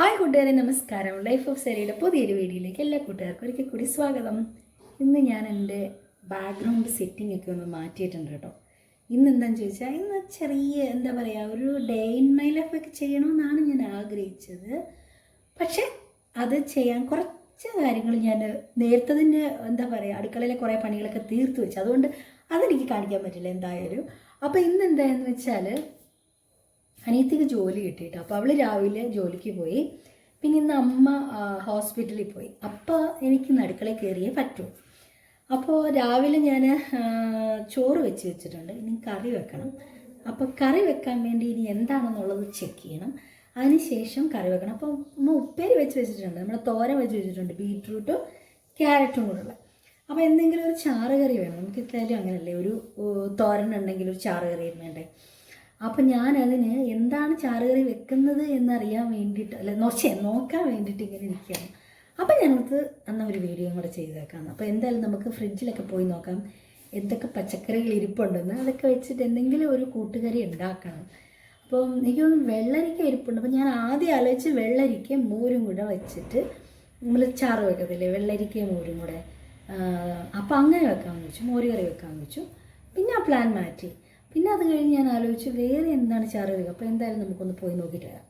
Hi കൂട്ടുകാരെ നമസ്കാരം. Life of സെരിയുടെ പുതിയൊരു വീഡിയോയിലേക്ക് എല്ലാ കൂട്ടുകാർക്കും ഒരിക്കൽ കൂടി സ്വാഗതം. ഇന്ന് ഞാൻ എന്റെ ബാക്ക്ഗ്രൗണ്ട് സെറ്റിംഗ് ഒക്കെ ഒന്ന് മാറ്റിയിട്ടുണ്ട് കേട്ടോ. ഇന്ന് എന്താണെന്ന് ചോദിച്ചാൽ ഇന്ന് ചെറിയ എന്താ പറയുക ഒരു ഡേ ഇൻ മൈ ലൈഫ് ഒക്കെ ചെയ്യണമെന്നാണ് ഞാൻ ആഗ്രഹിച്ചത്. പക്ഷേ അത് ചെയ്യാൻ കുറച്ച് കാര്യങ്ങൾ ഞാൻ നേരത്തതിന്റെ എന്താ പറയുക അടുക്കളയിലെ കുറേ പണികളൊക്കെ തീർത്തു വെച്ചു. അതുകൊണ്ട് അതെനിക്ക് കാണിക്കാൻ പറ്റില്ല എന്തായാലും. അപ്പോൾ ഇന്ന് എന്തായെന്ന് വെച്ചാൽ അനിയത്തിക്ക് ജോലി കിട്ടിയിട്ട്. അപ്പോൾ അവൾ രാവിലെ ജോലിക്ക് പോയി. പിന്നെ ഇന്ന് അമ്മ ഹോസ്പിറ്റലിൽ പോയി. അപ്പോൾ എനിക്ക് ഇന്ന് അടുക്കളയിൽ കയറിയേ പറ്റൂ. അപ്പോൾ രാവിലെ ഞാൻ ചോറ് വെച്ച് വെച്ചിട്ടുണ്ട്. ഇനി കറി വെക്കണം. അപ്പോൾ കറി വെക്കാൻ വേണ്ടി ഇനി എന്താണെന്നുള്ളത് ചെക്ക് ചെയ്യണം. അതിനുശേഷം കറി വെക്കണം. അപ്പോൾ അമ്മ ഉപ്പേരി വെച്ച് വെച്ചിട്ടുണ്ട്. നമ്മുടെ തോരൻ വെച്ച് വെച്ചിട്ടുണ്ട്. ബീട്രൂട്ടും ക്യാരറ്റും കൂടെയുള്ള അപ്പോൾ എന്തെങ്കിലും ഒരു ചാറ് കറി വേണം. നമുക്ക് എന്തായാലും അങ്ങനല്ലേ. ഒരു തോരൻ ഉണ്ടെങ്കിൽ ഒരു ചാറ് കറിയും വേണ്ടേ. അപ്പം ഞാൻ അതിന് എന്താണ് ചാറുകറി വെക്കുന്നത് എന്നറിയാൻ വേണ്ടിയിട്ട് അല്ല നോച്ചേ നോക്കാൻ വേണ്ടിയിട്ട് ഇങ്ങനെ ഇരിക്കുകയാണ്. അപ്പം ഞങ്ങൾക്ക് അന്ന് ഒരു വീഡിയോ കൂടെ ചെയ്തേക്കാം അപ്പോൾ എന്തായാലും നമുക്ക് ഫ്രിഡ്ജിലൊക്കെ പോയി നോക്കാം. എന്തൊക്കെ പച്ചക്കറികൾ ഇരിപ്പുണ്ടെന്ന്. അതൊക്കെ വെച്ചിട്ട് എന്തെങ്കിലും ഒരു കൂട്ടുകറി ഉണ്ടാക്കണം. അപ്പം എനിക്ക് തോന്നുന്നു വെള്ളരിക്ക ഇരിപ്പുണ്ട്. അപ്പം ഞാൻ ആദ്യം ആലോചിച്ച് വെള്ളരിക്കയും മോരും കൂടെ വെച്ചിട്ട് നമ്മൾ ചാറ് വെക്കത്തില്ലേ? വെള്ളരിക്കയും മോരും കൂടെ. അപ്പം അങ്ങനെ വെക്കാമെന്ന് വെച്ചു. മോര് കറി വെക്കാമെന്ന് വെച്ചു. പിന്നെ ആ പ്ലാൻ മാറ്റി. പിന്നെ അത് കഴിഞ്ഞ് ഞാൻ ആലോചിച്ചു വേറെ എന്താണ് ചാറ് കറി അപ്പോൾ എന്തായാലും നമുക്കൊന്ന് പോയി നോക്കിയിട്ട് വരാം.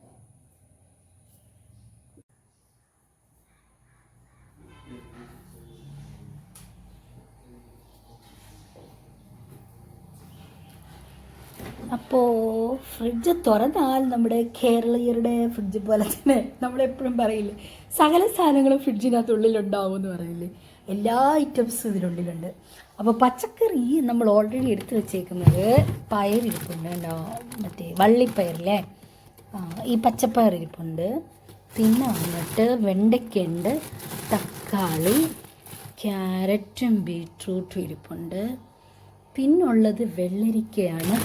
അപ്പോൾ ഫ്രിഡ്ജ് തുറന്നാൽ നമ്മുടെ കേരളീയരുടെ ഫ്രിഡ്ജ് പോലെ തന്നെ നമ്മളെപ്പോഴും പറയില്ലേ സകല സാധനങ്ങളും ഫ്രിഡ്ജിനകത്തുള്ളിലുണ്ടാവും എന്ന് പറയില്ലേ? എല്ലാ ഐറ്റംസും ഇതിനുള്ളിലുണ്ട് അപ്പോൾ പച്ചക്കറി നമ്മൾ ഓൾറെഡി എടുത്തു വെച്ചേക്കുന്നത് പയറിരിപ്പുണ്ട് ഉണ്ടോ മറ്റേ വള്ളിപ്പയറില്ലേ ഈ പച്ചപ്പയർ ഇരിപ്പുണ്ട്. പിന്നെ വന്നിട്ട് വെണ്ടയ്ക്കുണ്ട് തക്കാളി ക്യാരറ്റും ബീട്രൂട്ടും ഇരിപ്പുണ്ട്. പിന്നുള്ളത് വെള്ളരിക്കയാണ്.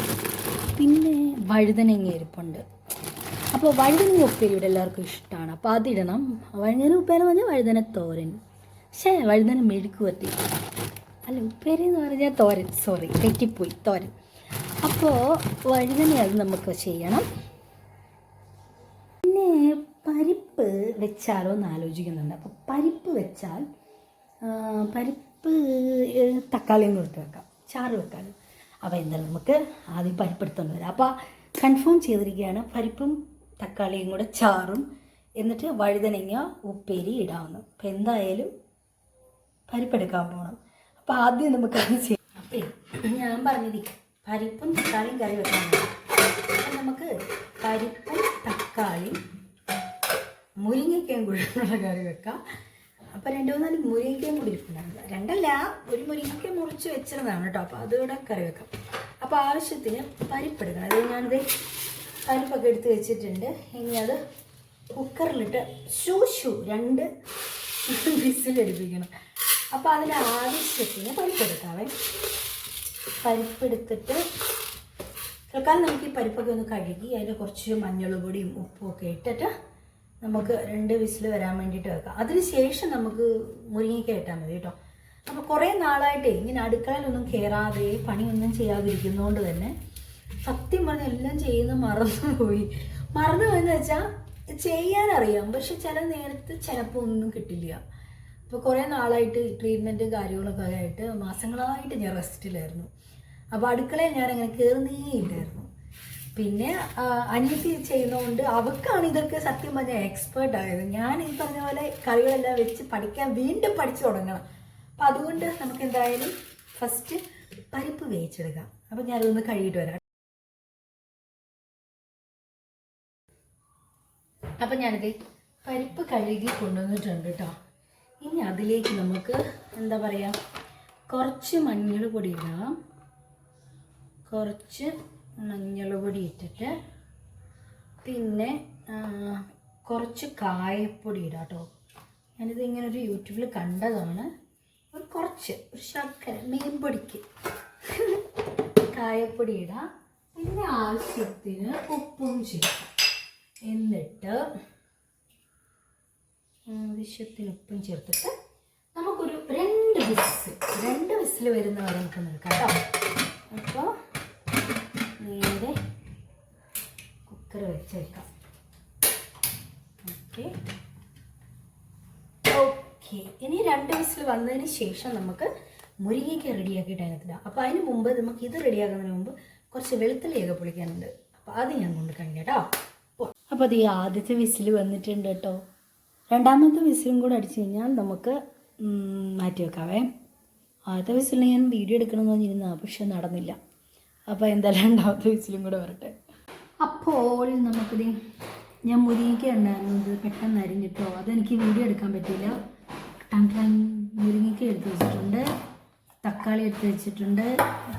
പിന്നെ വഴുതനങ്ങ ഇരിപ്പുണ്ട്. അപ്പോൾ വഴുതനങ്ങ ഉപ്പേരി ഇവിടെ എല്ലാവർക്കും ഇഷ്ടമാണ് അപ്പോൾ അതിടണം. വഴുതന ഉപ്പേരി പറഞ്ഞാൽ വഴുതന തോരൻ പക്ഷേ വഴുതന മെഴുക്ക് പറ്റി അല്ല ഉപ്പേരി എന്ന് പറഞ്ഞാൽ തോരൻ. സോറി തെറ്റിപ്പോയി. തോരൻ. അപ്പോൾ വഴുതന അത് നമുക്ക് ചെയ്യണം. പിന്നെ പരിപ്പ് വെച്ചാലോ എന്ന് ആലോചിക്കുന്നുണ്ട്. അപ്പോൾ പരിപ്പ് വെച്ചാൽ പരിപ്പ് തക്കാളിയും കൊടുത്ത് വെക്കാം. ചാറ് വെക്കാം. അപ്പോൾ എന്തായാലും നമുക്ക് ആദ്യം പരിപ്പ് എടുത്തുകൊണ്ട് വരാം. അപ്പോൾ കൺഫേം ചെയ്തിരിക്കുകയാണ് പരിപ്പും തക്കാളിയും കൂടെ ചാറും എന്നിട്ട് വഴുതനങ്ങ ഉപ്പേരി ഇടാവുന്നു. അപ്പോൾ എന്തായാലും പരിപ്പെടുക്കാൻ പോകണം അപ്പോൾ ആദ്യം നമുക്കത് ചെയ്യാം. അപ്പേ ഞാൻ പറഞ്ഞിരിക്കും പരിപ്പും തക്കാളിയും കറി വെക്കാൻ അപ്പോൾ നമുക്ക് പരിപ്പും തക്കാളിയും മുരിങ്ങയ്ക്കയും കൂടിയുള്ള കറി വെക്കാം. അപ്പോൾ രണ്ട് മൂന്നാൽ മുരിങ്ങയ്ക്കയും കൂടി ഇരിപ്പുണ്ടായിരുന്നു രണ്ടല്ല ഒരു മുരിങ്ങയ്ക്ക മുറിച്ച് വെച്ചിരുന്നതാണ് കേട്ടോ. അപ്പോൾ അതുകൂടെ കറി വെക്കാം. അപ്പോൾ ആവശ്യത്തിന് പരിപ്പെടുക്കണം. അത് ഞാനത് പരിപ്പൊക്കെ എടുത്ത് വെച്ചിട്ടുണ്ട്. ഇനി അത് കുക്കറിലിട്ട് ഷൂ ഷൂ രണ്ട് വിസിലടിപ്പിക്കണം. അപ്പോൾ അതിന് ആവശ്യത്തിന് പരിപ്പെടുക്കാവേ പരിപ്പെടുത്തിട്ട് തൽക്കാലം നമുക്ക് ഈ പരിപ്പൊക്കെ ഒന്ന് കഴുകി അതിൽ കുറച്ച് മഞ്ഞളും പൊടിയും ഉപ്പും ഒക്കെ ഇട്ടിട്ട് നമുക്ക് രണ്ട് വിസിൽ വരാൻ വേണ്ടിയിട്ട് വെക്കാം. അതിനുശേഷം നമുക്ക് മുരിങ്ങയ്ക്ക ഇട്ടാൽ മതി കേട്ടോ. അപ്പോൾ കുറേ നാളായിട്ടേ ഇങ്ങനെ അടുക്കളയിലൊന്നും കയറാതെ പണിയൊന്നും ചെയ്യാതിരിക്കുന്നതുകൊണ്ട് തന്നെ സത്യം പറഞ്ഞ എല്ലാം ചെയ്യുന്ന മറന്നുപോയി. മറന്നു പോയെന്ന് വെച്ചാൽ ചെയ്യാനറിയാം പക്ഷെ ചില നേരത്ത് ചിലപ്പോൾ ഒന്നും കിട്ടില്ല. ഇപ്പോൾ കുറേ നാളായിട്ട് ട്രീറ്റ്മെന്റും കാര്യങ്ങളൊക്കെ ആയിട്ട് മാസങ്ങളായിട്ട് ഞാൻ റെസ്റ്റിലായിരുന്നു അപ്പോൾ അടുക്കളയിൽ ഞാൻ അങ്ങനെ കയറുന്നേ ഇല്ലായിരുന്നു പിന്നെ അനിയത്തി ചെയ്യുന്നതുകൊണ്ട് അവക്കാണ് ഇതൊക്കെ സത്യം പറഞ്ഞാൽ എക്സ്പേർട്ട് ആയത്. ഞാൻ ഈ പറഞ്ഞ പോലെ കറികളെല്ലാം വെച്ച് പഠിക്കാൻ വീണ്ടും പഠിച്ചു തുടങ്ങണം. അപ്പം അതുകൊണ്ട് നമുക്ക് എന്തായാലും ഫസ്റ്റ് പരിപ്പ് വേവിച്ചെടുക്കാം. അപ്പം ഞാനതൊന്ന് കഴുകിയിട്ട് വരാം. അപ്പം ഞാനിത് പരിപ്പ് കഴുകി കൊണ്ടുവന്നിട്ടുണ്ട് കേട്ടോ ഇനി അതിലേക്ക് നമുക്ക് എന്താ പറയുക കുറച്ച് മഞ്ഞൾ പൊടി ഇടാം. കുറച്ച് മഞ്ഞൾ പൊടി ഇട്ടിട്ട് പിന്നെ കുറച്ച് കായപ്പൊടി ഇടാം കേട്ടോ ഞാനിത് ഇങ്ങനെ ഒരു യൂട്യൂബിൽ കണ്ടതാണ്. ഒരു കുറച്ച് ഒരു ശർക്കര മീൻ പൊടിക്ക് കായപ്പൊടി ഇടാം. പിന്നെ ആവശ്യത്തിന് ഉപ്പും ചേർക്കാം. എന്നിട്ട് ആവശ്യത്തിന് ഉപ്പും ചേർത്തിട്ട് നമുക്കൊരു രണ്ട് വിസിൽ രണ്ട് വിസിൽ വരുന്ന വരെ നമുക്ക് നിൽക്കാം കേട്ടോ. അപ്പോൾ നേരെ കുക്കർ വെച്ചേക്കാം. ഓക്കെ. ഓക്കെ. ഇനി രണ്ട് വിസിൽ വന്നതിന് ശേഷം നമുക്ക് മുരിങ്ങയ്ക്ക് റെഡിയാക്കിയിട്ട് അതിനകത്തിടാം അപ്പോൾ അതിന് മുമ്പ് നമുക്ക് ഇത് റെഡിയാക്കുന്നതിന് മുമ്പ് കുറച്ച് വെളുത്തുള്ളിയൊക്കെ പൊളിക്കാനുണ്ട്. അപ്പോൾ അത് ഞാൻ കൊണ്ട് കഴിഞ്ഞേട്ടോ അപ്പോൾ അത് ഈ ആദ്യത്തെ വിസിൽ വന്നിട്ടുണ്ട് കേട്ടോ. രണ്ടാമത്തെ വിസിലും കൂടെ അടിച്ചു കഴിഞ്ഞാൽ നമുക്ക് മാറ്റി വെക്കാവേ. ആദ്യത്തെ വിസിലിന് ഞാൻ വീഡിയോ എടുക്കണമെന്ന് പറഞ്ഞിരുന്നതാണ് പക്ഷെ നടന്നില്ല. അപ്പോൾ എന്തായാലും രണ്ടാമത്തെ വിസിലും കൂടെ വരട്ടെ. അപ്പോൾ നമുക്കിത് ഞാൻ മുരിങ്ങയ്ക്ക ഉണ്ടായിരുന്നത് പെട്ടെന്ന് അരിഞ്ഞിട്ടോ അതെനിക്ക് വീഡിയോ എടുക്കാൻ പറ്റിയില്ല. ടങ് മുരിങ്ങയ്ക്ക എടുത്ത് വെച്ചിട്ടുണ്ട്. തക്കാളി എടുത്ത് വെച്ചിട്ടുണ്ട്.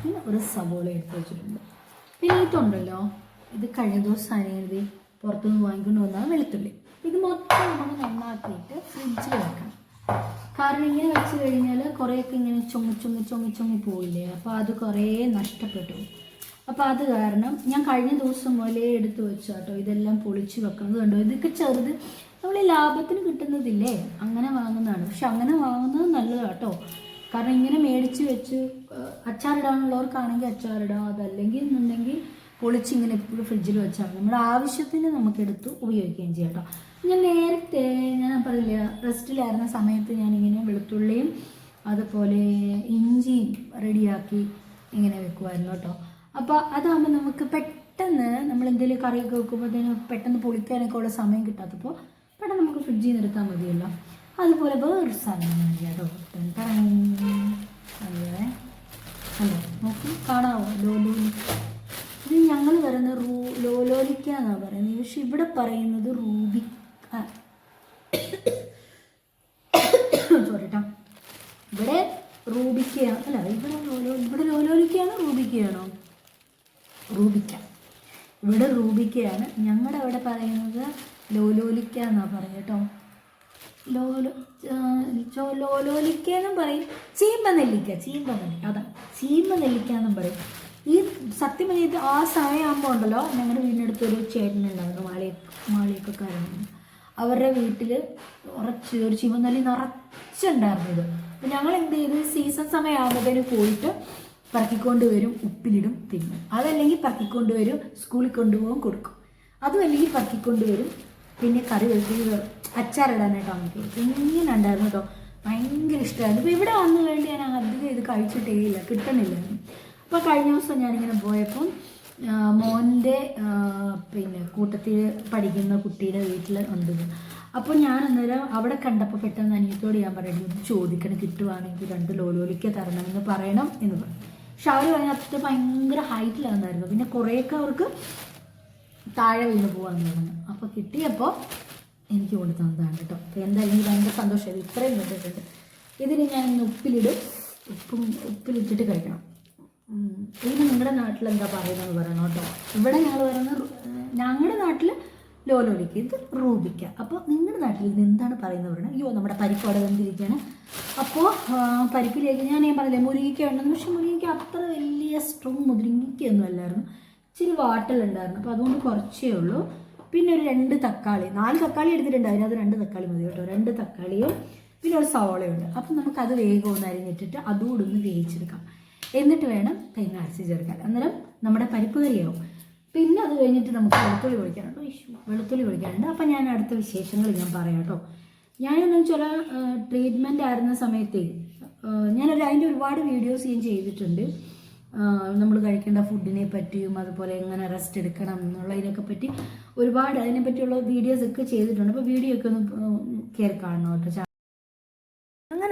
പിന്നെ ഒരു സവോള എടുത്ത് വെച്ചിട്ടുണ്ട്. പിന്നെ ഇതുണ്ടല്ലോ. ഇത് കഴിഞ്ഞ ദിവസം ഇത് പുറത്തുനിന്ന് വാങ്ങിക്കൊണ്ട് വന്നാൽ വെളുത്തുള്ളി. ഇത് മൊത്തം നമുക്ക് നന്നാക്കിയിട്ട് ഫ്രിഡ്ജിൽ വെക്കണം. കാരണം ഇങ്ങനെ വെച്ച് കഴിഞ്ഞാൽ കുറേയൊക്കെ ഇങ്ങനെ ചുമി ചുമി ചുമി ചുമി പോയില്ലേ അപ്പോൾ അത് കുറേ നഷ്ടപ്പെട്ടു. അപ്പോൾ അത് കാരണം ഞാൻ കഴിഞ്ഞ ദിവസം മുതലേ എടുത്ത് വെച്ചു കേട്ടോ ഇതെല്ലാം പൊളിച്ച് വെക്കുന്നത് കണ്ടോ? ഇതൊക്കെ ചെറുത് നമ്മൾ ലാഭത്തിന് കിട്ടുന്നതില്ലേ? അങ്ങനെ വാങ്ങുന്നതാണ്. പക്ഷെ അങ്ങനെ വാങ്ങുന്നത് നല്ലതാണ് കേട്ടോ കാരണം ഇങ്ങനെ മേടിച്ച് വെച്ച് അച്ചാറിടാനുള്ളവർക്കാണെങ്കിൽ അച്ചാറിടാം അതല്ലെങ്കിൽ എന്നുണ്ടെങ്കിൽ പൊളിച്ച് ഇങ്ങനെ എപ്പോഴും ഫ്രിഡ്ജിൽ വെച്ചാൽ. നമ്മുടെ ആവശ്യത്തിന് നമുക്ക് എടുത്ത് ഉപയോഗിക്കുകയും ചെയ്യാം കേട്ടോ. ഞാൻ നേരത്തെ ഞാൻ പറയില്ല റെസ്റ്റിലായിരുന്ന സമയത്ത് ഞാനിങ്ങനെ വെളുത്തുള്ളിയും അതുപോലെ ഇഞ്ചിയും റെഡിയാക്കി ഇങ്ങനെ വെക്കുമായിരുന്നു കേട്ടോ. അപ്പോൾ അതാകുമ്പോൾ നമുക്ക് പെട്ടെന്ന് നമ്മൾ എന്തെങ്കിലും കറിയൊക്കെ വെക്കുമ്പോഴത്തേനും പെട്ടെന്ന് പൊളിക്കാനൊക്കെ ഉള്ള സമയം കിട്ടാത്തപ്പോൾ പെട്ടെന്ന് നമുക്ക് ഫ്രിഡ്ജിൽ എടുത്താൽ മതിയല്ലോ. അതുപോലെ വേറൊരു സാധനം കേട്ടോ. അല്ലേ അല്ലേ നോക്കി കാണാവോ? ലോലോലി എന്നാണ് പറയുന്നത് പക്ഷെ ഇവിടെ പറയുന്നത് റൂബി സോറി ഇവിടെ റൂബിക്കയാണ്. അല്ല ഇവിടെ ലോലോ ഇവിടെ ലോലോലിക്കയാണ് റൂബിക്കയാണോ? റൂബിക്ക. ഇവിടെ റൂബിക്കയാണ്. ഞങ്ങളുടെ അവിടെ പറയുന്നത് ലോലോലിക്ക എന്നാണ് പറയുക കേട്ടോ ലോലോ ചോ- ലോലോലിക്ക എന്നും പറയും. ചീമ്പ നെല്ലിക്ക ചീമ്പ നെല്ലിക്ക. അതാണ് ചീമ്പ നെല്ലിക്ക എന്നും പറയും. ഈ സത്യം ചെയ്ത് ആ സമയമാകുമ്പോൾ ഉണ്ടല്ലോ ഞങ്ങളുടെ വീടിനടുത്തൊരു ചേട്ടനുണ്ടായിരുന്നു മാളി കാരണം അവരുടെ വീട്ടിൽ ഉറച്ച് ഒരു നല്ല നിറച്ചുണ്ടായിരുന്നു ഇത് അപ്പം ഞങ്ങൾ എന്ത് ചെയ്ത്? സീസൺ സമയമാകുമ്പോഴത്തേന് പോയിട്ട് പറക്കിക്കൊണ്ട് വരും ഉപ്പിലിടും തിന്നും. അതല്ലെങ്കിൽ പറക്കിക്കൊണ്ട് വരും സ്കൂളിൽ കൊണ്ടുപോകും കൊടുക്കും. അതും അല്ലെങ്കിൽ പറക്കിക്കൊണ്ട് വരും. പിന്നെ കറി വെക്കുക അച്ചാറിടാനായിട്ട് നമുക്ക് ഇങ്ങനെ ഉണ്ടായിരുന്നു കേട്ടോ. ഭയങ്കര ഇഷ്ടമായിരുന്നു. ഇപ്പോൾ ഇവിടെ വന്നു കഴിഞ്ഞ് ഞാൻ അധികം ഇത് കഴിച്ചിട്ടേ ഇല്ല. കിട്ടണില്ലായിരുന്നു അപ്പോൾ കഴിഞ്ഞ ദിവസം ഞാനിങ്ങനെ പോയപ്പം മോന്റെ പിന്നെ കൂട്ടത്തിൽ പഠിക്കുന്ന കുട്ടിയുടെ വീട്ടിൽ ഉണ്ട് അപ്പോൾ ഞാൻ അന്നേരം അവിടെ കണ്ടപ്പോൾ പെട്ടെന്ന് അനിയത്തോട് ഞാൻ ഇത് ചോദിക്കണം കിട്ടുവാണെങ്കിൽ രണ്ട് ലോലോലിക്ക തരണമെന്ന് പറയണം എന്ന് പറഞ്ഞു. പക്ഷെ അവർ അതിനകത്ത് ഭയങ്കര ഹൈറ്റിലാണെന്നായിരുന്നു പിന്നെ കുറേയൊക്കെ അവർക്ക് താഴെ വീണ് പോകാന്ന് പറഞ്ഞു. അപ്പോൾ കിട്ടിയപ്പോൾ എനിക്ക് കൊണ്ട് തന്നതാണ് കേട്ടോ. അപ്പോൾ എന്തായാലും ഭയങ്കര സന്തോഷമായി. ഇത്രയും കിട്ടിയിട്ടുണ്ട് ഇതിന് ഞാൻ ഇന്ന് ഉപ്പിലിടും. ഉപ്പും ഉപ്പിലിട്ടിട്ട് കഴിക്കണം. ഇതിന് നിങ്ങളുടെ നാട്ടിൽ എന്താ പറയുന്നത് പറയണം കേട്ടോ. ഇവിടെ ഞങ്ങൾ പറയുന്നത് ഞങ്ങളുടെ നാട്ടിൽ ലോലോലിക്ക ഇത് റൂബിക്ക. അപ്പോൾ നിങ്ങളുടെ നാട്ടിൽ ഇത് എന്താണ് പറയുന്നത് പറയണം? അയ്യോ നമ്മുടെ പരിപ്പ് അവിടെ വന്നിരിക്കുകയാണ് അപ്പോൾ പരിപ്പിലേക്ക് ഞാൻ ഞാൻ പറഞ്ഞില്ലേ മുരിങ്ങയ്ക്ക ഉണ്ടെന്ന്. പക്ഷേ മുരിങ്ങയ്ക്ക അത്ര വലിയ സ്ട്രോങ് മുരിങ്ങയ്ക്കൊന്നും അല്ലായിരുന്നു. ഇച്ചിരി വാട്ടലുണ്ടായിരുന്നു. അപ്പോൾ അതുകൊണ്ട് കുറച്ചേ ഉള്ളൂ. പിന്നെ ഒരു രണ്ട് തക്കാളി നാല് തക്കാളി എടുത്തിട്ടുണ്ട്. അതിനകത്ത് രണ്ട് തക്കാളി മതി കേട്ടോ. രണ്ട് തക്കാളിയും പിന്നെ ഒരു സവോളയുണ്ട്. അപ്പം നമുക്കത് വേഗം ഒന്ന് അരിഞ്ഞിട്ടിട്ട് അതുകൂടെ ഒന്ന് വേവിച്ചെടുക്കാം. എന്നിട്ട് വേണം തേങ്ങ അരച്ച് ചേർക്കാൻ. അന്നേരം നമ്മുടെ പരിപ്പ് കറിയാവും. പിന്നെ അത് കഴിഞ്ഞിട്ട് നമുക്ക് വെളുത്തുള്ളി പൊളിക്കാനുണ്ട് വെളുത്തുള്ളി പൊളിക്കാനുണ്ട് അപ്പം ഞാൻ അടുത്ത വിശേഷങ്ങൾ ഞാൻ പറയാം കേട്ടോ. ഞാനെന്ന് വെച്ചാൽ ട്രീറ്റ്മെന്റ് ആയിരുന്ന സമയത്തേ ഞാനൊരു അതിന്റെ ഒരുപാട് വീഡിയോസ് ഞാൻ ചെയ്തിട്ടുണ്ട്. നമ്മൾ കഴിക്കേണ്ട ഫുഡിനെ പറ്റിയും അതുപോലെ എങ്ങനെ റെസ്റ്റ് എടുക്കണം എന്നുള്ളതിനൊക്കെ പറ്റി ഒരുപാട് അതിനെ പറ്റിയുള്ള വീഡിയോസ് ഒക്കെ ചെയ്തിട്ടുണ്ട്. അപ്പോൾ വീഡിയോ ഒക്കെ ഒന്ന് കയറി കാണണം? കേട്ടോ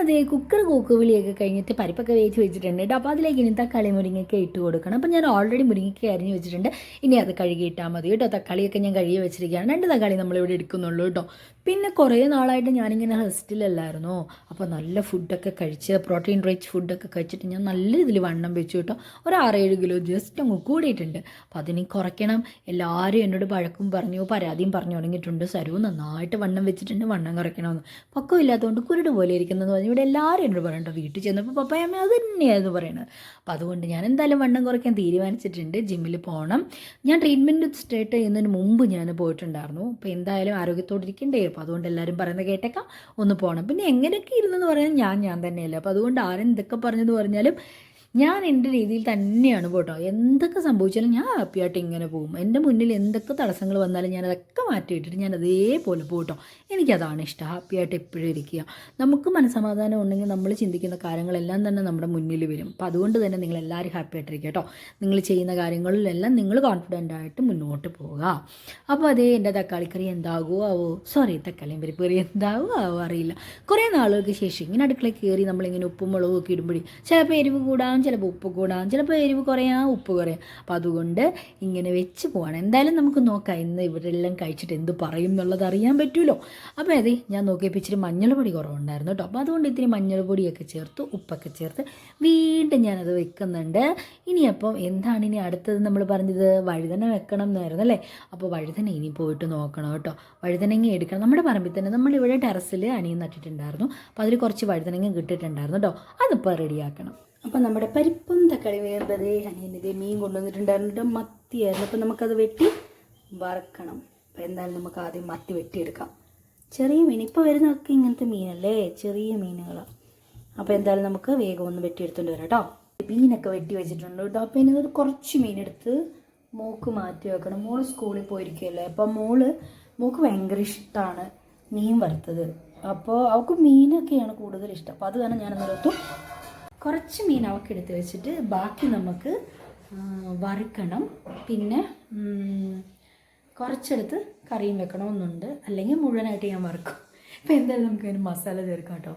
ദേ കുക്കർ കൂക്ക് വിളിയൊക്കെ കഴിഞ്ഞിട്ട് പരിപ്പൊക്കെ വേവിച്ച് വെച്ചിട്ടുണ്ട് കേട്ടോ. അപ്പോൾ അതിലേക്ക് ഇനി തക്കാളി മുരിങ്ങയ്ക്ക ഇട്ട് കൊടുക്കണം. അപ്പോൾ ഞാൻ ഓൾറെഡി മുരിങ്ങയ്ക്ക് അരിഞ്ഞ് വെച്ചിട്ടുണ്ട്. ഇനി അത് കഴുകി ഇട്ടാൽ മതി കേട്ടോ. തക്കാളിയൊക്കെ ഞാൻ കഴുകി വെച്ചിരിക്കുകയാണ്. രണ്ട് തക്കാളി നമ്മളിവിടെ എടുക്കുന്നുള്ളൂ കേട്ടോ. പിന്നെ കുറേ നാളായിട്ട് ഞാനിങ്ങനെ റെസ്റ്റിലല്ലായിരുന്നോ അപ്പോൾ നല്ല ഫുഡൊക്കെ കഴിച്ച് പ്രോട്ടീൻ റിച്ച് ഫുഡൊക്കെ കഴിച്ചിട്ട് ഞാൻ നല്ല ഇതിൽ വണ്ണം വെച്ചു കേട്ടോ. ഒരു ആറേഴ് കിലോ ജസ്റ്റ് അങ്ങ് കൂടിയിട്ടുണ്ട്. അപ്പോൾ അതിനെ കുറയ്ക്കണം. എല്ലാവരും എന്നോട് പഴക്കും പറഞ്ഞു പരാതിയും പറഞ്ഞു തുടങ്ങിയിട്ടുണ്ട്. സരു നന്നായിട്ട് വണ്ണം വെച്ചിട്ടുണ്ട് വണ്ണം കുറയ്ക്കണമെന്ന്. പക്കം ഇല്ലാത്തതുകൊണ്ട് കുരുട് പോലെ ഇരിക്കുന്നതെന്ന് പറഞ്ഞു. ഇവിടെ എല്ലാവരും എന്നോട് പറയണ്ടോ വീട്ടിൽ ചെന്നപ്പോൾ പപ്പായമ്മ അത് തന്നെയായിരുന്നു പറയുന്നത് അപ്പോൾ അതുകൊണ്ട് ഞാൻ എന്തായാലും വണ്ണം കുറയ്ക്കാൻ തീരുമാനിച്ചിട്ടുണ്ട്. ജിമ്മിൽ പോകണം ഞാൻ ട്രീറ്റ്മെന്റ് സ്റ്റാർട്ട് ചെയ്യുന്നതിന് മുമ്പ് ഞാൻ പോയിട്ടുണ്ടായിരുന്നു. അപ്പോൾ എന്തായാലും ആരോഗ്യത്തോടെ ഇരിക്കണ്ടേ? അപ്പോൾ അതുകൊണ്ട് എല്ലാവരും പറയുന്നത് കേട്ടേക്കാം. ഒന്ന് പോകണം പിന്നെ എങ്ങനെയൊക്കെ ഇരുന്നെന്ന് പറഞ്ഞാൽ ഞാൻ ഞാൻ തന്നെയല്ലേ. അപ്പോൾ അതുകൊണ്ട് ആരും ഇതൊക്കെ പറഞ്ഞെന്ന് പറഞ്ഞാലും ഞാൻ എന്റെ രീതിയിൽ തന്നെയാണ് പോട്ടോ എന്തൊക്കെ സംഭവിച്ചാലും ഞാൻ ഹാപ്പി ആയിട്ട് ഇങ്ങനെ പോകും. എന്റെ മുന്നിൽ എന്തൊക്കെ തടസ്സങ്ങൾ വന്നാലും ഞാൻ അതൊക്കെ മാറ്റിയിട്ടിട്ട് ഞാൻ അതേപോലെ പോട്ടോ എനിക്കതാണ് ഇഷ്ടം. ഹാപ്പിയായിട്ട് എപ്പോഴും ഇരിക്കുക. നമുക്ക് മനസ്സമാധാനം ഉണ്ടെങ്കിൽ നമ്മൾ ചിന്തിക്കുന്ന കാര്യങ്ങളെല്ലാം തന്നെ നമ്മുടെ മുന്നിൽ വരും. അപ്പോൾ അതുകൊണ്ട് തന്നെ നിങ്ങൾ എല്ലാവരും ഹാപ്പി ആയിട്ടിരിക്കുക കേട്ടോ. നിങ്ങൾ ചെയ്യുന്ന കാര്യങ്ങളിലെല്ലാം നിങ്ങൾ കോൺഫിഡന്റ് ആയിട്ട് മുന്നോട്ട് പോവുക. അപ്പോൾ അതേ എന്റെ തക്കാളിക്കറി എന്താകുമോ ആവോ? സോറി തക്കാളിയും പരിപ്പറി എന്താകുമോ ആവോ അറിയില്ല. കുറേ നാളുകൾക്ക് ശേഷം ഇങ്ങനെ അടുക്കളയിൽ കയറി നമ്മളിങ്ങനെ ഉപ്പും മുളകും ഒക്കെ ഇടുമ്പോഴേ ചിലപ്പോൾ എരിവ് കൂടാം ചിലപ്പോൾ ഉപ്പ് കൂടാം ചിലപ്പോൾ എരിവ് കുറയാം ഉപ്പ് കുറയാം. അപ്പോൾ അതുകൊണ്ട് ഇങ്ങനെ വെച്ച് പോവാണ്. എന്തായാലും നമുക്ക് നോക്കാം ഇന്ന് ഇവരെല്ലാം കഴിച്ചിട്ട് എന്ത് പറയും എന്നുള്ളത് അറിയാൻ പറ്റുമല്ലോ അപ്പോൾ അതെ ഞാൻ നോക്കിയപ്പോൾ ഇച്ചിരി മഞ്ഞൾപ്പൊടി കുറവുണ്ടായിരുന്നു കേട്ടോ. അപ്പോൾ അതുകൊണ്ട് ഇത്തിരി മഞ്ഞൾപ്പൊടിയൊക്കെ ചേർത്ത് ഉപ്പൊക്കെ ചേർത്ത് വീണ്ടും ഞാനത് വെക്കുന്നുണ്ട്. ഇനിയപ്പം എന്താണ് ഇനി അടുത്തത് നമ്മൾ പറഞ്ഞത്? വഴുതന വെക്കണം എന്നായിരുന്നു അല്ലേ? അപ്പോൾ വഴുതന ഇനി പോയിട്ട് നോക്കണം കേട്ടോ. വഴുതനങ്ങ എടുക്കണം. നമ്മുടെ പറമ്പിൽ തന്നെ നമ്മളിവിടെ ടെറസിൽ അനിയും നട്ടിട്ടുണ്ടായിരുന്നു. അപ്പോൾ അതിൽ കുറച്ച് വഴുതനങ്ങ കിട്ടിയിട്ടുണ്ടായിരുന്നു കേട്ടോ. അതിപ്പോൾ റെഡിയാക്കണം. അപ്പോൾ നമ്മുടെ പരിപ്പും തക്കാളി വേണ്ടത് അനിയനിത് മീൻ കൊണ്ടുവന്നിട്ടുണ്ടായിരുന്നു. മത്തിയായിരുന്നു. അപ്പോൾ നമുക്കത് വെട്ടി വറക്കണം. അപ്പോൾ എന്തായാലും നമുക്ക് ആദ്യം മത്തി വെട്ടിയെടുക്കാം. ചെറിയ മീൻ. ഇപ്പോൾ വരുന്നതൊക്കെ ഇങ്ങനത്തെ മീനല്ലേ? ചെറിയ മീനുകളാണ് അപ്പോൾ എന്തായാലും നമുക്ക് വേഗം ഒന്ന് വെട്ടിയെടുത്തോണ്ട് വരാം കേട്ടോ. മീനൊക്കെ വെട്ടി വെച്ചിട്ടുണ്ട് കേട്ടോ. അപ്പോൾ ഇനി കുറച്ച് മീനെടുത്ത് മോക്ക് മാറ്റി വെക്കണം. മോൾ സ്കൂളിൽ പോയിരിക്കുകയല്ലേ? അപ്പം മോൾ മോക്ക് ഭയങ്കര ഇഷ്ടമാണ് മീൻ വറുത്തത്. അപ്പോൾ അവൾക്ക് മീനൊക്കെയാണ് കൂടുതൽ ഇഷ്ടം. അപ്പോൾ അത് തന്നെ ഞാനൊന്നെടുത്തു കുറച്ച് മീൻ അവൾക്ക് എടുത്ത് വെച്ചിട്ട് ബാക്കി നമുക്ക് വറുക്കണം. പിന്നെ കുറച്ചെടുത്ത് കറിയും വെക്കണമെന്നുണ്ട്. അല്ലെങ്കിൽ മുഴുവനായിട്ട് ഞാൻ വറുക്കും. ഇപ്പം എന്തായാലും നമുക്ക് അതിന് മസാല ചേർക്കാം കേട്ടോ.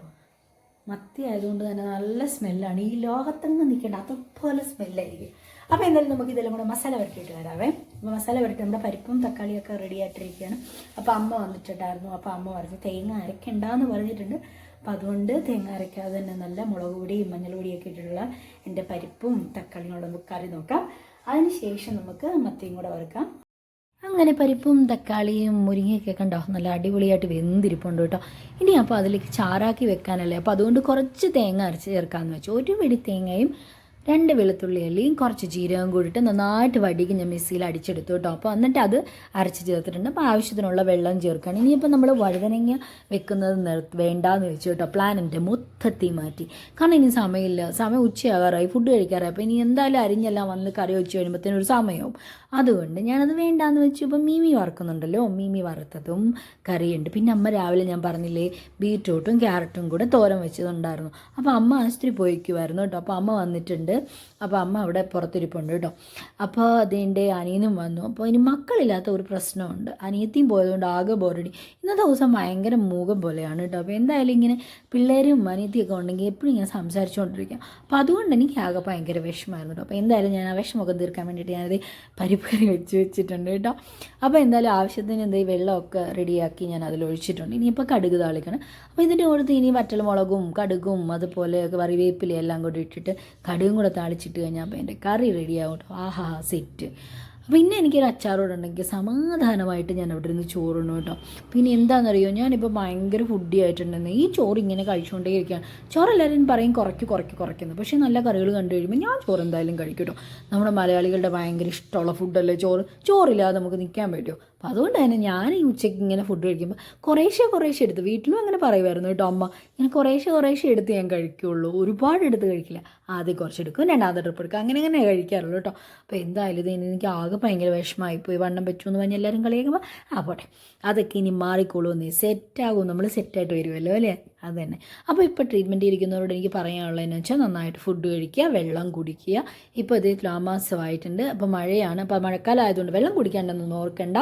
മത്തി ആയതുകൊണ്ട് തന്നെ നല്ല സ്മെല്ലാണ്. ഈ ലോകത്തങ്ങ് നിൽക്കേണ്ട അതുപോലെ സ്മെല്ലായിരിക്കും. അപ്പോൾ എന്തായാലും നമുക്ക് ഇതെല്ലാം കൂടെ മസാല വരട്ടിയിട്ട് വരാവേ. അപ്പോൾ മസാല വരട്ടി നമ്മുടെ പരിപ്പും തക്കാളിയൊക്കെ റെഡി ആയിട്ടിരിക്കുകയാണ്. അപ്പോൾ അമ്മ വന്നിട്ടുണ്ടായിരുന്നു. അപ്പോൾ അമ്മ പറഞ്ഞു തേങ്ങ അരക്കണ്ടെന്ന് പറഞ്ഞിട്ടുണ്ട്. അപ്പോൾ അതുകൊണ്ട് തേങ്ങ അരയ്ക്കാതെ തന്നെ നല്ല മുളക് പൊടിയും മഞ്ഞൾ പൊടിയൊക്കെ ഇട്ടിട്ടുള്ള എന്റെ പരിപ്പും തക്കാളിയും നമുക്ക് കറി നോക്കാം. അതിനുശേഷം നമുക്ക് മത്തിയും കൂടെ വറുക്കാം. അങ്ങനെ പരിപ്പും തക്കാളിയും മുരിങ്ങയൊക്കെ കണ്ടോ? നല്ല അടിപൊളിയായിട്ട് വെന്തിരിപ്പുണ്ട് കേട്ടോ. ഇനി അപ്പോൾ അതിലേക്ക് ചാറാക്കി വെക്കാനല്ലേ? അപ്പോൾ അതുകൊണ്ട് കുറച്ച് തേങ്ങ അരച്ച് ചേർക്കാമെന്ന് വെച്ചു. ഒരു പിടി തേങ്ങയും രണ്ട് വെളുത്തുള്ളി അല്ലിയും കുറച്ച് ജീരകം കൂടിയിട്ട് നന്നായിട്ട് വടിക്ക് ഞാൻ മിക്സിയിൽ അടിച്ചെടുത്തു കേട്ടോ. അപ്പോൾ എന്നിട്ട് അത് അരച്ച് ചേർത്തിട്ടുണ്ട്. അപ്പോൾ ആവശ്യത്തിനുള്ള വെള്ളം ചേർക്കുകയാണ്. ഇനിയിപ്പോൾ നമ്മൾ വഴുതനങ്ങ വെക്കുന്നത് നിർ വേണ്ടാന്ന് വെച്ചു കേട്ടോ. പ്ലാനിന്റെ മൊത്തത്തിൽ മാറ്റി. കാരണം ഇനി സമയമില്ല. സമയം ഉച്ചയാകാറായി. ഫുഡ് കഴിക്കാറായി. അപ്പോൾ ഇനി എന്തായാലും അരിഞ്ഞെല്ലാം വന്ന് കറി വെച്ച് കഴിയുമ്പോഴത്തേനും ഒരു സമയവും. അതുകൊണ്ട് ഞാനത് വേണ്ടാന്ന് വെച്ചു. ഇപ്പോൾ മീമി വറക്കുന്നുണ്ടല്ലോ. മീമി വറുത്തതും കറിയുണ്ട്. പിന്നെ അമ്മ രാവിലെ ഞാൻ പറഞ്ഞില്ലേ ബീറ്റ്റൂട്ടും ക്യാരറ്റും കൂടെ തോരൻ വെച്ചതുണ്ടായിരുന്നു. അപ്പോൾ അമ്മ ആശുപത്രി പോയിക്കുമായിരുന്നു കേട്ടോ. അപ്പോൾ അമ്മ വന്നിട്ടുണ്ട്. അപ്പോൾ അമ്മ അവിടെ പുറത്തിരിപ്പുണ്ട് കേട്ടോ. അപ്പോൾ അതിന്റെ അനിയനും വന്നു. അപ്പോൾ ഇനി മക്കളില്ലാത്ത ഒരു പ്രശ്നമുണ്ട്. അനിയത്തിയും പോയതുകൊണ്ട് ആകെ ബോറടി ഇന്നത്തെ ദിവസം ഭയങ്കര മൂകം പോലെയാണ് കേട്ടോ. അപ്പോൾ എന്തായാലും ഇങ്ങനെ പിള്ളേരും അനിയത്തിയൊക്കെ ഉണ്ടെങ്കിൽ എപ്പോഴും ഇങ്ങനെ സംസാരിച്ചുകൊണ്ടിരിക്കാം. അപ്പോൾ അതുകൊണ്ട് എനിക്ക് ആകെ ഭയങ്കര വിഷമമായിരുന്നു കേട്ടോ. അപ്പോൾ എന്തായാലും ഞാൻ ആ വിഷമമൊക്കെ തീർക്കാൻ വേണ്ടിയിട്ട് ഞാനത് പരിപ്പ് വെച്ച് വെച്ചിട്ടുണ്ട് കേട്ടോ. അപ്പോൾ എന്തായാലും ആവശ്യത്തിന് എന്തെങ്കിലും വെള്ളമൊക്കെ റെഡിയാക്കി ഞാൻ അതിലൊഴിച്ചിട്ടുണ്ട് ഇനിയിപ്പോൾ കടുക് താളിക്കണം. അപ്പോൾ ഇതിന്റെ കൂടുതൽ ഇനി വറ്റൽമുളകും കടുകും അതുപോലെ കറിവേപ്പിലയും എല്ലാം കൂടി ഇട്ടിട്ട് കടുകും കൂടെ താളിച്ചിട്ട് കഴിഞ്ഞാൽ അപ്പോൾ എന്റെ കറി റെഡിയാവും കേട്ടോ ആഹാ സെറ്റ് പിന്നെ എനിക്കൊരു അച്ചാറോടുണ്ടെങ്കിൽ സമാധാനമായിട്ട് ഞാൻ അവിടെ ഇരുന്ന് ചോറുണ്ണു കേട്ടോ. പിന്നെ എന്താണെന്നറിയോ ഞാനിപ്പോൾ ഭയങ്കര ഫുഡി ആയിട്ടുണ്ടെന്ന്. ഈ ചോറ് ഇങ്ങനെ കഴിച്ചുകൊണ്ടേ ഇരിക്കുകയാണ് ചോറ് എല്ലാവരും പറയും കുറയ്ക്ക് കുറയ്ക്ക് കുറയ്ക്കുന്നു. പക്ഷേ നല്ല കറികൾ കണ്ടു കഴിയുമ്പോൾ ഞാൻ ചോറ് എന്തായാലും കഴിക്കും കേട്ടോ. നമ്മുടെ മലയാളികളുടെ ഭയങ്കര ഇഷ്ടമുള്ള ഫുഡല്ലേ ചോറ്? ചോറില്ലാതെ നമുക്ക് നിൽക്കാൻ പറ്റുമോ? അപ്പോൾ അതുകൊണ്ട് തന്നെ ഞാൻ ഈ ഉച്ചയ്ക്ക് ഇങ്ങനെ ഫുഡ് കഴിക്കുമ്പോൾ കുറേശ്ശെ കുറേശ്ശെ എടുത്ത് വീട്ടിലും അങ്ങനെ പറയുമായിരുന്നു കേട്ടോ അമ്മ. ഇങ്ങനെ കുറേശ്ശെ കുറേശ്ശെ എടുത്ത് ഞാൻ കഴിക്കുകയുള്ളൂ ഒരുപാട് എടുത്ത് കഴിക്കില്ല. ആദ്യം കുറച്ച് എടുക്കും രണ്ടാമത്തെ ട്രിപ്പ് എടുക്കും. അങ്ങനെ അങ്ങനെ കഴിക്കാറുള്ളൂ കേട്ടോ. അപ്പോൾ എന്തായാലും ഇത് എനിക്ക് ആകെ ഭയങ്കര വിഷമമായിപ്പോയി. വണ്ണം വെച്ചു പറഞ്ഞ് എല്ലാവരും കളിയാക്കുമ്പോൾ ആ പോട്ടെ. അതൊക്കെ ഇനി മാറിക്കോളൂ നീ സെറ്റാകും നമ്മൾ സെറ്റായിട്ട് വരുമല്ലോ അല്ലേ? അത് തന്നെ അപ്പോൾ ഇപ്പോൾ ട്രീറ്റ്മെന്റ് ഇരിക്കുന്നവരോട് എനിക്ക് പറയാനുള്ളതെന്ന് വെച്ചാൽ നന്നായിട്ട് ഫുഡ് കഴിക്കുക വെള്ളം കുടിക്കുക. ഇപ്പോൾ ഇത് തുലാമാസമായിട്ടുണ്ട് അപ്പോൾ മഴയാണ്. അപ്പോൾ മഴക്കാലം ആയതുകൊണ്ട് വെള്ളം കുടിക്കാണ്ടെന്നൊന്നും ഓർക്കണ്ട.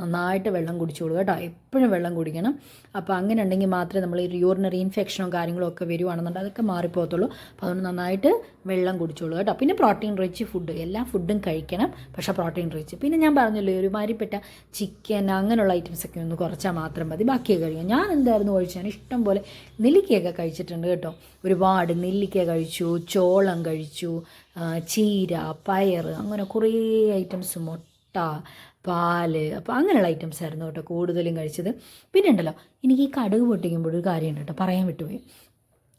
നന്നായിട്ട് വെള്ളം കുടിച്ചോളൂ കേട്ടോ. എപ്പോഴും വെള്ളം കുടിക്കണം. അപ്പോൾ അങ്ങനെ ഉണ്ടെങ്കിൽ മാത്രമേ നമ്മൾ ഈ യൂറിനറി ഇൻഫെക്ഷനോ കാര്യങ്ങളോ ഒക്കെ വരുവാണെന്നുണ്ടെങ്കിൽ അതൊക്കെ മാറിപ്പോകത്തുള്ളൂ. അപ്പോൾ അതുകൊണ്ട് നന്നായിട്ട് വെള്ളം കുടിച്ചോളൂ കേട്ടോ. പിന്നെ പ്രോട്ടീൻ റിച്ച് ഫുഡ് എല്ലാ ഫുഡും കഴിക്കണം. പക്ഷേ പ്രോട്ടീൻ റിച്ച് പിന്നെ ഞാൻ പറഞ്ഞല്ലോ ഒരുമാതിരിപ്പെട്ട ചിക്കൻ അങ്ങനെയുള്ള ഐറ്റംസൊക്കെ ഒന്ന് കുറച്ചാൽ മാത്രം മതി. ബാക്കിയൊക്കെ കഴിക്കാം. ഞാൻ എന്തായിരുന്നു കഴിച്ചാൽ ഇഷ്ടം പോലെ നെല്ലിക്കയൊക്കെ കഴിച്ചിട്ടുണ്ട് കേട്ടോ. ഒരുപാട് നെല്ലിക്ക കഴിച്ചു ചോളം കഴിച്ചു ചീര പയർ അങ്ങനെ കുറേ ഐറ്റംസ് മുട്ട പാൽ അപ്പോൾ അങ്ങനെയുള്ള ഐറ്റംസ് ആയിരുന്നു കേട്ടോ കൂടുതലും കഴിച്ചത്. പിന്നെ ഉണ്ടല്ലോ എനിക്ക് ഈ കടുക് പൊട്ടിക്കുമ്പോൾ ഒരു കാര്യമുണ്ട് കേട്ടോ പറയാൻ വിട്ടുപോയി.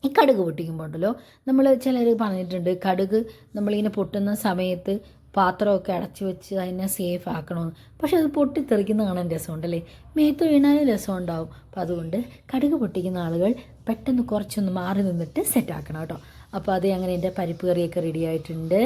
ഈ കടുക് പൊട്ടിക്കുമ്പോൾ ഉണ്ടല്ലോ നമ്മൾ ചിലർ പറഞ്ഞിട്ടുണ്ട് കടുക് നമ്മളിങ്ങനെ പൊട്ടുന്ന സമയത്ത് പാത്രമൊക്കെ അടച്ചു വെച്ച് അതിനെ സേഫ് ആക്കണമെന്ന് പക്ഷെ അത് പൊട്ടിത്തെറിക്കുന്ന കാണാൻ രസമുണ്ടല്ലേ? മേത്ത് വീണാലും രസമുണ്ടാവും. അപ്പം അതുകൊണ്ട് കടുക് പൊട്ടിക്കുന്ന ആളുകൾ പെട്ടെന്ന് കുറച്ചൊന്ന് മാറി നിന്നിട്ട് സെറ്റാക്കണം കേട്ടോ. അപ്പോൾ അത് അങ്ങനെ എന്റെ പരിപ്പ് കറിയൊക്കെ റെഡി ആയിട്ടുണ്ട്.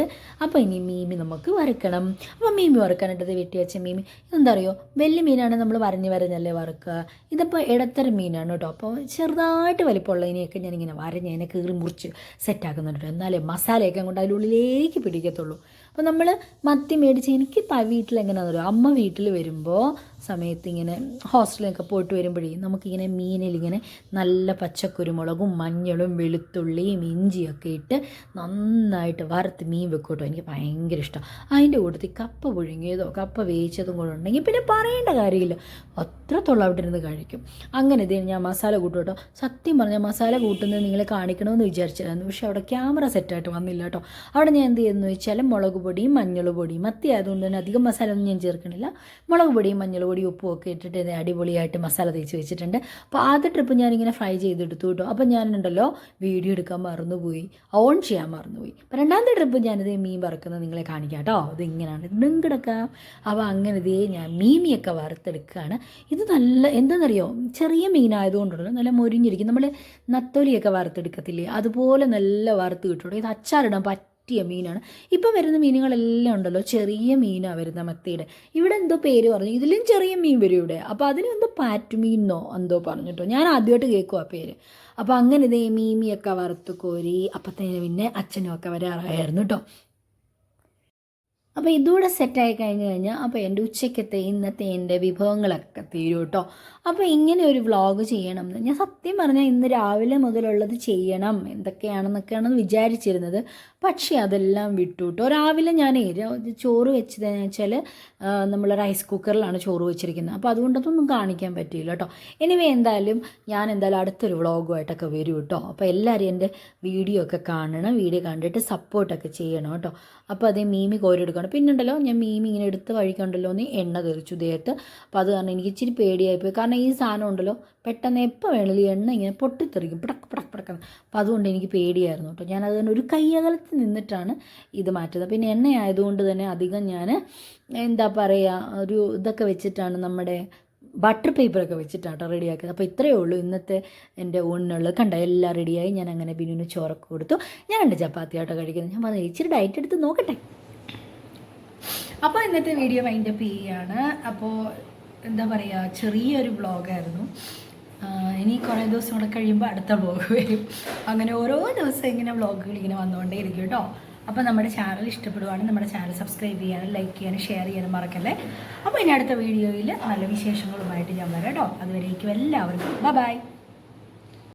അപ്പോൾ ഇനി മീമി നമുക്ക് വറുക്കണം. അപ്പോൾ മീമി വറുക്കാനായിട്ട് വെട്ടി വെച്ച മീമി. എന്താ അറിയോ വലിയ മീനാണ് നമ്മൾ വരഞ്ഞ് വരഞ്ഞല്ലേ വറുക്കുക ഇതിപ്പോൾ ഇടത്തരം മീനാണ് കേട്ടോ. അപ്പോൾ ചെറുതായിട്ട് വലിപ്പമുള്ളതിനെയൊക്കെ ഞാനിങ്ങനെ വരഞ്ഞ് അതിനെ കീറി മുറിച്ച് സെറ്റാക്കുന്നുണ്ട് എന്നാലേ മസാലയൊക്കെ കൊണ്ട് അതിനുള്ളിലേക്ക് പിടിക്കത്തുള്ളൂ. അപ്പോൾ നമ്മൾ മത്തി മേടിച്ച് എനിക്ക് വീട്ടിൽ എങ്ങനെയാണെന്ന് പറയുക അമ്മ വീട്ടിൽ വരുമ്പോൾ സമയത്ത് ഇങ്ങനെ ഹോസ്റ്റലിലൊക്കെ പോയിട്ട് വരുമ്പോഴേ നമുക്കിങ്ങനെ മീനിലിങ്ങനെ നല്ല പച്ചക്കുരുമുളകും മഞ്ഞളും വെളുത്തുള്ളിയും ഇഞ്ചിയൊക്കെ ഇട്ട് നന്നായിട്ട് വറുത്ത് മീൻ വെക്കോട്ടോ. എനിക്ക് ഭയങ്കര ഇഷ്ടം. അതിന്റെ കൂട്ടത്തിൽ കപ്പ പുഴുങ്ങിയതോ കപ്പ വേവിച്ചതും കൂടെ ഉണ്ടെങ്കിൽ പിന്നെ പറയേണ്ട കാര്യമില്ല. അത്ര ഇരുന്ന് കഴിക്കും. അങ്ങനെ ഇത് ഞാൻ മസാല കേട്ടോ സത്യം പറഞ്ഞാൽ മസാല കൂട്ടുന്നത് നിങ്ങളെ കാണിക്കണമെന്ന് വിചാരിച്ചിരുന്നു പക്ഷേ അവിടെ ക്യാമറ സെറ്റായിട്ട് വന്നില്ല കേട്ടോ. അവിടെ ഞാൻ എന്ത് ചെയ്യുന്നു? വെച്ചാൽ മുളക് പൊടിയും മഞ്ഞൾ പൊടിയും മത്തി ആയതുകൊണ്ട് തന്നെ അധികം മസാല ഒന്നും ഞാൻ ചേർക്കണില്ല. മുളക് പൊടിയും മഞ്ഞൾ പൊടിയും ഉപ്പും ഒക്കെ ഇട്ടിട്ട് ഇത് അടിപൊളിയായിട്ട് മസാല തേച്ച് വെച്ചിട്ടുണ്ട്. അപ്പോൾ ആദ്യ ട്രിപ്പ് ഞാനിങ്ങനെ ഫ്രൈ ചെയ്തെടുത്തു കേട്ടോ. അപ്പോൾ ഞാനുണ്ടല്ലോ വീഡിയോ എടുക്കാൻ മറന്നുപോയി. ഓൺ ചെയ്യാൻ മറന്നുപോയി. അപ്പോൾ രണ്ടാമത്തെ ട്രിപ്പ് ഞാനിത് മീൻ വറുക്കുന്നത് നിങ്ങളെ കാണിക്കാം കേട്ടോ. ഇത് ഇങ്ങനെയാണ് ഇടുങ്കിടക്കാം അപ്പോൾ അങ്ങനെ ഇതേ ഞാൻ മീമിയൊക്കെ വറുത്തെടുക്കുകയാണ്. ഇത് നല്ല എന്താണെന്നറിയോ ചെറിയ മീനായതുകൊണ്ടുണ്ടല്ലോ നല്ല മൊരിഞ്ഞിരിക്കും. നമ്മൾ നത്തോലിയൊക്കെ വറുത്തെടുക്കത്തില്ലേ? അതുപോലെ നല്ല വറുത്ത് കിട്ടുള്ളൂ ഇത് അച്ചാറിടാൻ പറ്റിയ മീനാണ്. ഇപ്പം വരുന്ന മീനുകളെല്ലാം ഉണ്ടല്ലോ ചെറിയ മീനാണ് വരുന്ന മത്തിയുടെ. ഇവിടെ എന്തോ പേര് പറഞ്ഞു ഇതിലും ചെറിയ മീൻ വരും ഇവിടെ. അപ്പോൾ അതിന് എന്തോ പാറ്റുമീനോ എന്തോ പറഞ്ഞിട്ടോ ഞാൻ ആദ്യമായിട്ട് കേൾക്കും ആ പേര്. അപ്പോൾ അങ്ങനെ ഇതേ മീമിയൊക്കെ വറുത്ത് കോരി അപ്പത്തേന് പിന്നെ അച്ഛനും ഒക്കെ വരാറായിരുന്നു കേട്ടോ. അപ്പോൾ ഇതുകൂടെ സെറ്റായി കഴിഞ്ഞ് കഴിഞ്ഞാൽ അപ്പോൾ എന്റെ ഉച്ചയ്ക്കത്തെ ഇന്നത്തെ എന്റെ വിഭവങ്ങളൊക്കെ തീരും കേട്ടോ. അപ്പോൾ ഇങ്ങനെ ഒരു വ്ളോഗ് ചെയ്യണം എന്ന്. ഞാൻ സത്യം പറഞ്ഞാൽ ഇന്ന് രാവിലെ മുതലുള്ളത് ചെയ്യണം. എന്തൊക്കെയാണെന്നൊക്കെയാണ് വിചാരിച്ചിരുന്നത്. പക്ഷേ അതെല്ലാം വിട്ടുവിട്ടു രാവിലെ ഞാൻ ചോറ് വെച്ചതെന്ന് വെച്ചാൽ നമ്മൾ റൈസ് കുക്കറിലാണ് ചോറ് വെച്ചിരിക്കുന്നത്. അപ്പോൾ അതുകൊണ്ടതൊന്നും കാണിക്കാൻ പറ്റിയില്ല കേട്ടോ. എനിവേ എന്തായാലും ഞാൻ എന്തായാലും അടുത്തൊരു വ്ളോഗുമായിട്ടൊക്കെ വരും കേട്ടോ. അപ്പോൾ എല്ലാവരും എന്റെ വീഡിയോ ഒക്കെ കാണണം വീഡിയോ കണ്ടിട്ട് സപ്പോർട്ടൊക്കെ ചെയ്യണം കേട്ടോ. അപ്പോൾ അതേ മീമി കോരെടുക്കണം പിന്നെ ഉണ്ടല്ലോ ഞാൻ മീമി ഇങ്ങനെ എടുത്ത് വഴിക്കുണ്ടല്ലോ എന്ന് എണ്ണ തെറിച്ചു ദേഹത്ത് അപ്പോൾ അത് കാരണം എനിക്ക് ഇച്ചിരി പേടിയായിപ്പോയി. കാരണം ഈ സാധനം ഉണ്ടല്ലോ പെട്ടെന്ന് എപ്പോൾ വേണമെങ്കിലും ഈ എണ്ണ ഇങ്ങനെ പൊട്ടിത്തെറിക്കും. പിടക്ക് പിടക്ക് പിടക്കണം അപ്പോൾ അതുകൊണ്ട് എനിക്ക് പേടിയായിരുന്നു കേട്ടോ. ഞാൻ അതുകൊണ്ട് ഒരു കയ്യകലത്ത് നിന്നിട്ടാണ് ഇത് മാറ്റുന്നത് പിന്നെ എണ്ണ ആയതുകൊണ്ട് തന്നെ അധികം ഞാൻ എന്താ പറയുക ഒരു ഇതൊക്കെ വെച്ചിട്ടാണ് നമ്മുടെ ബട്ടർ പേപ്പറൊക്കെ വെച്ചിട്ടാണ് റെഡിയാക്കിയത്. അപ്പോൾ ഇത്രയേ ഉള്ളൂ ഇന്നത്തെ എന്റെ ഊണിനുള്ളത്. കണ്ട? എല്ലാം റെഡിയായി. ഞാൻ അങ്ങനെ ബിനുവിന് ചോറൊക്കെ കൊടുത്തു. ഞാൻ എന്റെ ചപ്പാത്തി ആട്ടോ കഴിക്കുന്നത്. ഞാൻ പറഞ്ഞു ഇച്ചിരി ഡയറ്റ് എടുത്ത് നോക്കട്ടെ. അപ്പോൾ ഇന്നത്തെ വീഡിയോ വൈൻഡ് അപ്പ് ചെയ്യുകയാണ് അപ്പോൾ എന്താ പറയുക ചെറിയൊരു വ്ളോഗായിരുന്നു. ഇനി കുറേ ദിവസം കൂടെ കഴിയുമ്പോൾ അടുത്ത വ്ളോഗ് വരും. അങ്ങനെ ഓരോ ദിവസം ഇങ്ങനെ വ്ളോഗുകൾ ഇങ്ങനെ വന്നുകൊണ്ടേ ഇരിക്കും കേട്ടോ. അപ്പോൾ നമ്മുടെ ചാനൽ ഇഷ്ടപ്പെടുവാണെങ്കിൽ നമ്മുടെ ചാനൽ സബ്സ്ക്രൈബ് ചെയ്യാനും ലൈക്ക് ചെയ്യാനും ഷെയർ ചെയ്യാനും മറക്കല്ലേ? അപ്പോൾ ഇനി അടുത്ത വീഡിയോയിൽ നല്ല വിശേഷങ്ങളുമായിട്ട് ഞാൻ വരാം കേട്ടോ. അതുവരേക്കും എല്ലാവർക്കും. ബൈ